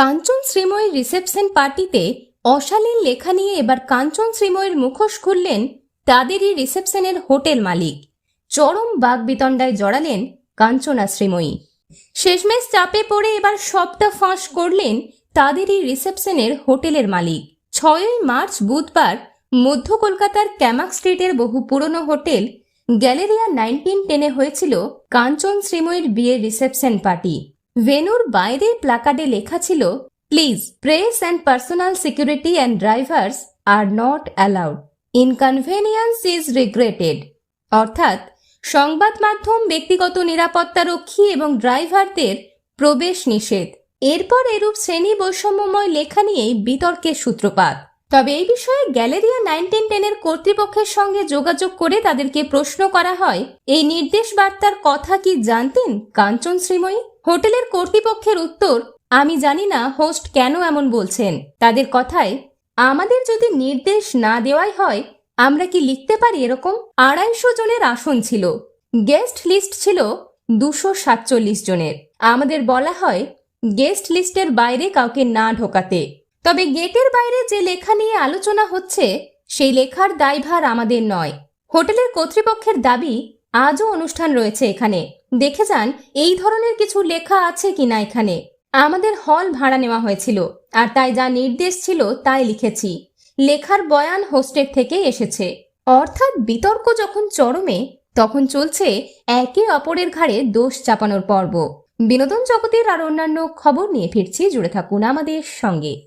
কাঞ্চন শ্রীময়ীর reception পার্টিতে অশালীন লেখা নিয়ে এবার কাঞ্চন শ্রীময়ীর মুখোশ খুললেন তাদেরই রিসেপশনের হোটেল মালিক। চরম বাগবিতণ্ডায় জড়ালেন কাঞ্চনা শ্রীময়ী। শেষমেশ চাপে পড়ে এবার সবটা ফাঁস করলেন তাদেরই রিসেপশনের হোটেলের মালিক। ছয়ই মার্চ বুধবার মধ্য কলকাতার ক্যামাক স্ট্রিটের বহু পুরনো হোটেল গ্যালেরিয়া নাইনটিন টেনে হয়েছিল কাঞ্চন শ্রীময়ীর বিয়ের রিসেপশন পার্টি। ভেনুর বাইরের প্লাকার্ডে লেখা ছিল please press and personal security and drivers are not allowed inconvenience is regretted অর্থাৎ, সংবাদ মাধ্যম ব্যক্তিগত নিরাপত্তারক্ষী এবং ড্রাইভারদের প্রবেশ নিষেধ। এরপর এরূপ শ্রেণি বৈষম্যময় লেখা নিয়েই বিতর্কের সূত্রপাত। তবে এই বিষয়ে গ্যালেরিয়া নাইনটিন টেনের কর্তৃপক্ষের সঙ্গে যোগাযোগ করে তাদেরকে প্রশ্ন করা হয়, এই নির্দেশ বার্তার কথা কি জানতেন কাঞ্চন শ্রীময়ী হোটেলের কর্তৃপক্ষের উত্তর, আমি জানি না হোস্ট কেন এমন বলছেন। তাদের কথায়, আমাদের যদি নির্দেশ না দেওয়াই হয়, আমরা কি লিখতে পারি এরকম? আড়াইশো জনের আসন ছিল। গেস্ট লিস্ট ছিল দুশো সাতচল্লিশ জনের। আমাদের বলা হয়, গেস্ট লিস্টের বাইরে কাউকে না ঢোকাতে। তবে গেটের বাইরে যে লেখা নিয়ে আলোচনা হচ্ছে, সেই লেখার দায়ভার আমাদের নয়। হোটেলের কর্তৃপক্ষের দাবি, আজও অনুষ্ঠান রয়েছে এখানে। দেখে যান, এই ধরনের কিছু লেখা আছে কিনা এখানে। আমাদের হল ভাড়া নেওয়া হয়েছিল, আর তাই যা নির্দেশ ছিল তাই লিখেছি। লেখার বয়ান হোস্টের থেকে এসেছে। অর্থাৎ বিতর্ক যখন চরমে, তখন চলছে একে অপরের ঘাড়ে দোষ চাপানোর পর্ব। বিনোদন জগতের আর অন্যান্য খবর নিয়ে ফিরছি, জুড়ে থাকুন আমাদের সঙ্গে।